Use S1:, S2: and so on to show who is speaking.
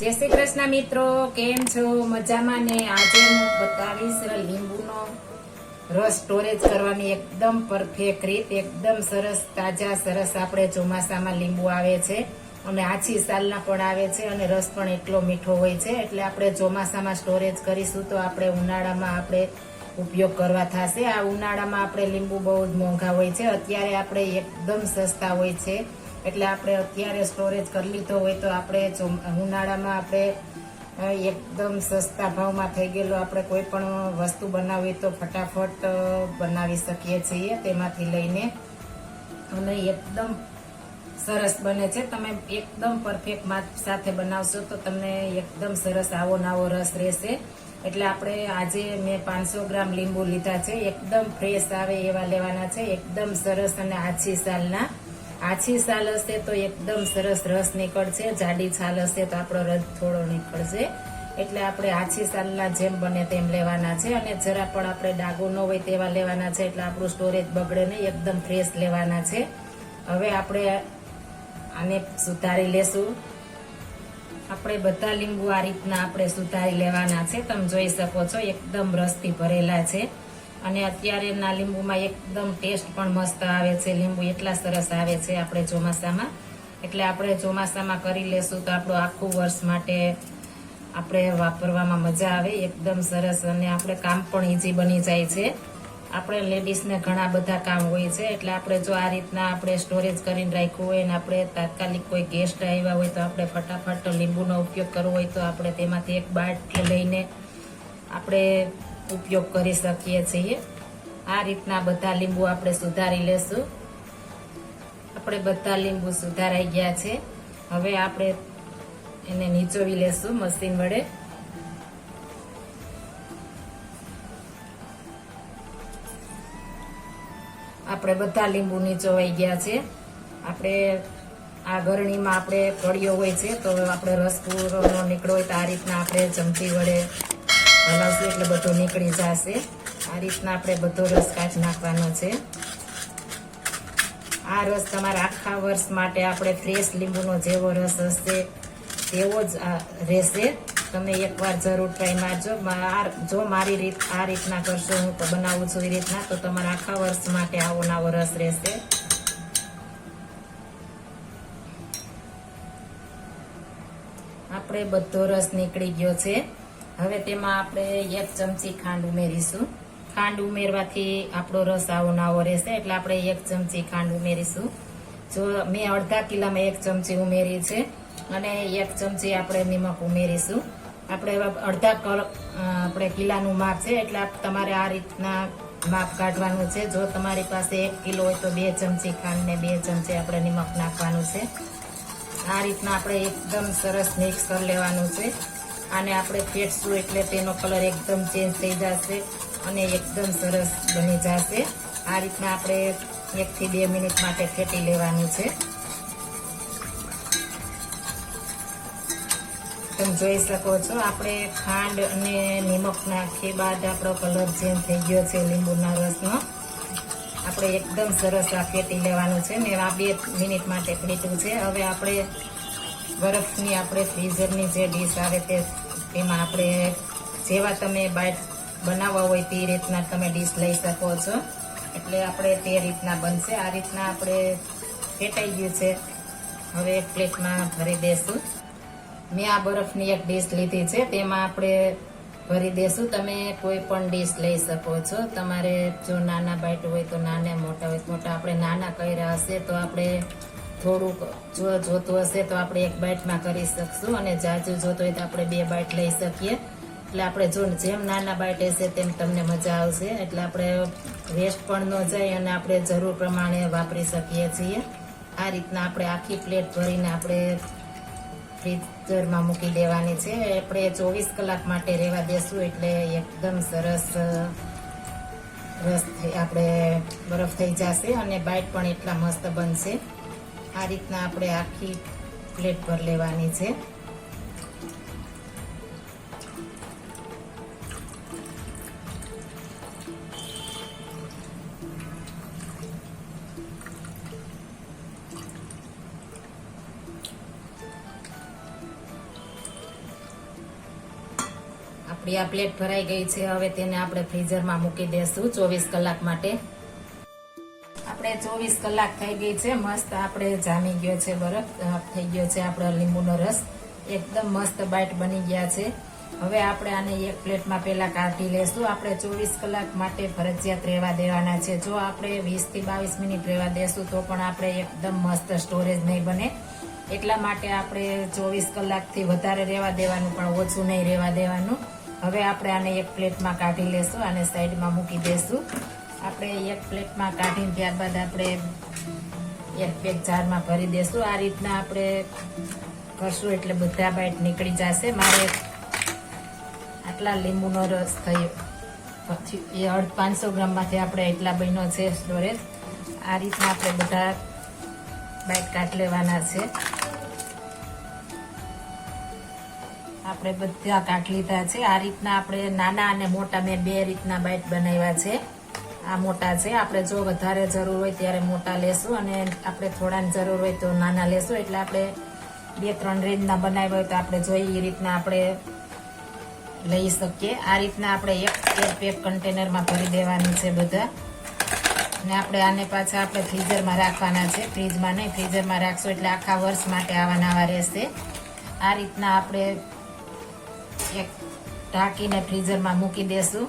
S1: જય શ્રી કૃષ્ણ મિત્રો, કેમ છો? મજામાં ને? આજે હું બતાવીશ લીંબુનો રસ સ્ટોરેજ કરવાની એકદમ પરફેક્ટ રીત, એકદમ સરસ, તાજા, સરસ આપણે ચોમાસામાં લીંબુ આવે છે અને આછી સાલના પણ આવે છે અને રસ પણ એટલો મીઠો હોય છે. એટલે આપણે ચોમાસામાં સ્ટોરેજ કરીશું તો આપણે ઉનાળામાં આપણે ઉપયોગ કરવા થશે. આ ઉનાળામાં આપણે લીંબુ બહુ જ મોંઘા હોય છે. અત્યારે આપણે એકદમ સસ્તા હોય છે. એટલે આપણે અત્યારે સ્ટોરેજ કરી લીધો હોય તો આપણે ઉનાળામાં આપણે એકદમ સસ્તા ભાવમાં થઈ ગયેલો આપણે કોઈ પણ વસ્તુ બનાવી તો ફટાફટ બનાવી શકીએ છીએ તેમાંથી લઈને. અને એકદમ સરસ બને છે. તમે એકદમ પરફેક્ટ માપ સાથે બનાવશો તો તમને એકદમ સરસ આવો નાવો રસ રહેશે. એટલે આપણે આજે મેં પાંચસો ગ્રામ લીંબુ લીધા છે. એકદમ ફ્રેશ આવે એવા લેવાના છે. એકદમ સરસ અને આછી સાલના. આછી સાલ હશે તો એકદમ સરસ રસ નીકળશે, જાડી છાલ હશે તો આપણો રસ થોડો નીકળશે. એટલે આપણે આછી સાલના જેમ બને તેમ લેવાના છે અને જરા પણ આપણે ડાગો ન હોય તેવા લેવાના છે એટલે આપણું સ્ટોરેજ બગડે નહીં, એકદમ ફ્રેશ લેવાના છે. હવે આપણે આને સુધારી લેશું. આપણે બધા લીંબુ આ રીતના આપણે સુધારી લેવાના છે. તમે જોઈ શકો છો, એકદમ રસથી ભરેલા છે. અને અત્યારે ના લીંબુમાં એકદમ ટેસ્ટ પણ મસ્ત આવે છે. લીંબુ એટલા સરસ આવે છે આપણે ચોમાસામાં. એટલે આપણે ચોમાસામાં કરી લેશું તો આપણું આખું વર્ષ માટે આપણે વાપરવામાં મજા આવે, એકદમ સરસ. અને આપણે કામ પણ ઈઝી બની જાય છે. આપણે લેડીઝને ઘણા બધા કામ હોય છે. એટલે આપણે જો આ રીતના આપણે સ્ટોરેજ કરીને રાખ્યું હોય ને આપણે તાત્કાલિક કોઈ ગેસ્ટ આવ્યા હોય તો આપણે ફટાફટ લીંબુનો ઉપયોગ કરવો હોય તો આપણે તેમાંથી એક બાટ લઈને આપણે ઉપયોગ કરી શકીએ છીએ. આ રીતના બધા લીંબુ આપણે સુધારી લેશું. આપણે બધા લીંબુ સુધારાઈ ગયા છે. હવે આપણે એને નીચોવી લેશું મશીન વડે. આપણે બધા લીંબુ નીચોવાઈ ગયા છે. આપણે આ ગરણીમાં આપણે કળીઓ હોય છે, તો આપણે રસ પૂરો ન નીકળ્યો હોય તો આ રીતના આપણે ચમચી વડે હલાવશું એટલે બધું નીકળી જશે. આ રીતના આપણે બધો રસ કાચ નાખવાનો છે. આ રસ તમારા આખા વર્ષ માટે આપણે ફ્રેશ લીંબુનો જેવો રસ હશે, તેવો જ રહેશે. તમે એકવાર જરૂર ટ્રાય મારજો. જો મારી રીત, આ રીતના કરશો હું તો બનાવું છું એ રીતના, તો તમારા આખા વર્ષ માટે આવો નાવો રસ રહેશે. આપણે બધો રસ નીકળી ગયો છે. હવે તેમાં આપણે એક ચમચી ખાંડ ઉમેરીશું. ખાંડ ઉમેરવાથી આપણો રસ આવો નાવો રહેશે, એટલે આપણે એક ચમચી ખાંડ ઉમેરીશું. જો મેં અડધા કિલામાં એક ચમચી ઉમેરી છે, અને એક ચમચી આપણે નિમક ઉમેરીશું. આપણે અડધા કર આપણે કિલાનું માપ છે, એટલે તમારે આ રીતના માપ કાઢવાનું છે. જો તમારી પાસે એક કિલો હોય તો બે ચમચી ખાંડ ને બે ચમચી આપણે નિમક નાખવાનું છે. આ રીતના આપણે એકદમ સરસ મિક્સ કરી લેવાનું છે. આને આપણે ફેટશું એટલે તેનો કલર એકદમ ચેન્જ થઈ જશે અને એકદમ સરસ બની જશે. આ રીતના આપણે એકથી બે મિનિટ માટે ફેટી લેવાનું છે. તમે જોઈ શકો છો, આપણે ખાંડ અને નિમક નાખી બાદ આપણો કલર ચેન્જ થઈ ગયો છે લીંબુના રસનો. આપણે એકદમ સરસ આ ફેટી લેવાનું છે. મેં આ બે મિનિટ માટે ફેટ્યું છે. હવે આપણે બરફની આપણે ફ્રીઝરની જે ડીશ આવે તે, તેમાં આપણે જેવા તમે બાઈટ બનાવવા હોય તે રીતના તમે ડીશ લઈ શકો છો. એટલે આપણે તે રીતના બનશે. આ રીતના આપણે ફેટાઈ ગયું છે. હવે એક પ્લેટમાં ભરી દેશું. મેં આ બરફની એક ડીશ લીધી છે. તેમાં આપણે ભરી દેશું. તમે કોઈ પણ ડીશ લઈ શકો છો. તમારે જો નાના બાઈટ હોય તો નાના, મોટા હોય મોટા. આપણે નાના કર્યા હશે તો આપણે થોડુંક જો જોતું હશે તો આપણે એક બાઇટમાં કરી શકશું અને જાજુ જોતું હોય તો આપણે બે બાઇટ લઈ શકીએ. એટલે આપણે જો જેમ નાના બાઇટ હશે તેમ તમને મજા આવશે. એટલે આપણે વેસ્ટ પણ ન જાય અને આપણે જરૂર પ્રમાણે વાપરી શકીએ છીએ. આ રીતના આપણે આખી પ્લેટ ભરીને આપણે ફ્રીઝરમાં મૂકી દેવાની છે. આપણે ચોવીસ કલાક માટે રહેવા દેશું એટલે એકદમ સરસ, રસ આપણે બરફ થઈ જશે અને બાઇટ પણ એટલા મસ્ત બનશે. આ રીતના આપણે આખી પ્લેટ પર લેવાની છે. આપણી આ પ્લેટ ભરાઈ ગઈ છે. હવે તેને આપણે ફ્રીઝરમાં મૂકી દેશું ચોવીસ કલાક માટે. આપણે ચોવીસ કલાક થઈ ગઈ છે. મસ્ત આપણે જામી ગયો છે બરફ થઈ ગયો છે આપણો લીંબુનો રસ. એકદમ મસ્ત બાઈટ બની ગયા છે. હવે આપણે આને એક પ્લેટમાં પહેલા કાઢી લેશું. આપણે ચોવીસ કલાક માટે ફરજિયાત રહેવા દેવાના છે. જો આપણે વીસથી બાવીસ મિનિટ રહેવા દેશું તો પણ આપણે એકદમ મસ્ત સ્ટોરેજ નહીં બને. એટલા માટે આપણે ચોવીસ કલાકથી વધારે રહેવા દેવાનું પણ ઓછું નહીં રહેવા દેવાનું. હવે આપણે આને એક પ્લેટમાં કાઢી લેશું અને સાઈડમાં મૂકી દેશું. આપણે એક પ્લેટમાં કાઢીને ત્યારબાદ આપણે એક પેક જારમાં ભરી દેશું. આ રીતના આપણે કરશું એટલે બધા બાઈટ નીકળી જશે. મારે આટલા લીંબુનો રસ થયો. પછી એ અડધ પાંચસો ગ્રામમાંથી આપણે એટલા બન્યો છે સ્ટોરેજ. આ રીતના આપણે બધા બાઈટ કાટ લેવાના છે. આપણે બધા કાઢ લીધા છે. આ રીતના આપણે નાના અને મોટા મેં બે રીતના બાઈટ બનાવ્યા છે. આ મોટા છે. આપણે જો વધારે જરૂર હોય ત્યારે મોટા લેશું અને આપણે થોડાની જરૂર હોય તો નાના લેશું. એટલે આપણે બે, ત્રણ રેન્જના બનાવ્યા હોય તો આપણે જોઈએ એ રીતના આપણે લઈ શકીએ. આ રીતના આપણે એક એક પેક કન્ટેનરમાં ભરી દેવાની છે બધા. ને આપણે આને પાછા આપણે ફ્રીઝરમાં રાખવાના છે. ફ્રીજમાં નહીં, ફ્રીઝરમાં રાખશું એટલે આખા વર્ષ માટે આવા નવા રહેશે. આ રીતના આપણે એક ઢાંકીને ફ્રીઝરમાં મૂકી દેશું.